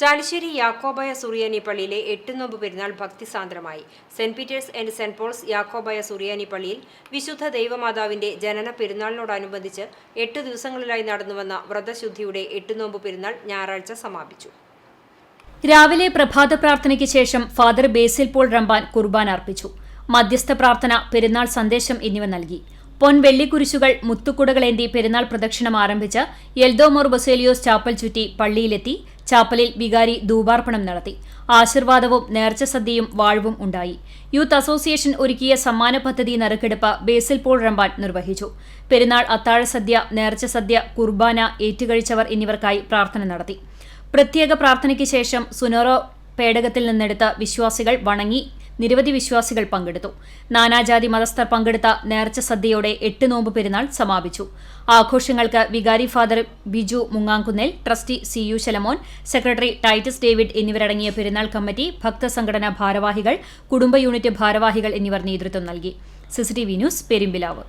ചാലിശ്ശേരി യാക്കോബായ സുറിയാനി പള്ളിയിലെ എട്ടുനോമ്പ് പെരുന്നാൾ ഭക്തിസാന്ദ്രമായി. Saint Peter's and Saint Paul's Yakobaya സുറിയാനി പള്ളിയിൽ വിശുദ്ധ ദൈവമാതാവിന്റെ ജനന പെരുന്നാളിനോടനുബന്ധിച്ച് എട്ട് ദിവസങ്ങളിലായി നടന്നുവന്ന വ്രതശുദ്ധിയുടെ എട്ടുനോമ്പ് പെരുന്നാൾ ഞായറാഴ്ച സമാപിച്ചു. രാവിലെ പ്രഭാത പ്രാർത്ഥനയ്ക്ക് ശേഷം ഫാദർ ബേസിൽ പോൾ റമ്പാൻ കുർബാന അർപ്പിച്ചു. മധ്യസ്ഥ പ്രാർത്ഥന പെരുന്നാൾ സന്ദേശം എന്നിവ നൽകി. പൊൻ വെള്ളിക്കുരിശുകൾ മുത്തുക്കുടകളേന്തി പെരുന്നാൾ പ്രദക്ഷിണം ആരംഭിച്ച് എൽദോമോർ ബൊസേലിയോസ് ചാപ്പൽ ചുറ്റി പള്ളിയിലെത്തി ചാപ്പലിൽ വികാരി ധൂപാർപ്പണം നടത്തി. ആശീർവാദവും നേർച്ച സദ്യയും വാഴവും ഉണ്ടായി. യൂത്ത് അസോസിയേഷൻ ഒരുക്കിയ സമ്മാന പദ്ധതി നറുക്കെടുപ്പ് ബേസിൽ പോൾ റമ്പാൻ നിർവഹിച്ചു. പെരുന്നാൾ അത്താഴ സദ്യ നേർച്ച സദ്യ കുർബാന ഏറ്റുകഴിച്ചവർ എന്നിവർക്കായി പ്രാർത്ഥന നടത്തി. പ്രത്യേക പ്രാർത്ഥനയ്ക്ക് ശേഷം സുനോറോ പേടകത്തിൽ നിന്നെടുത്ത വിശ്വാസികൾ വണങ്ങി നിരവധി വിശ്വാസികൾ പങ്കെടുത്തു. നാനാജാതി മതസ്ഥർ പങ്കെടുത്ത നേർച്ച സദ്യയോടെ എട്ട് നോമ്പ് പെരുന്നാൾ സമാപിച്ചു. ആഘോഷങ്ങൾക്ക് വികാരി father Biju Mungankunnel trustee C U Shalamon secretary Titus David എന്നിവരടങ്ങിയ പെരുന്നാൾ കമ്മിറ്റി ഭക്തസംഘടനാ ഭാരവാഹികൾ കുടുംബ യൂണിറ്റ് ഭാരവാഹികൾ എന്നിവർ നേതൃത്വം നൽകി. CCTV news Perumpilavu.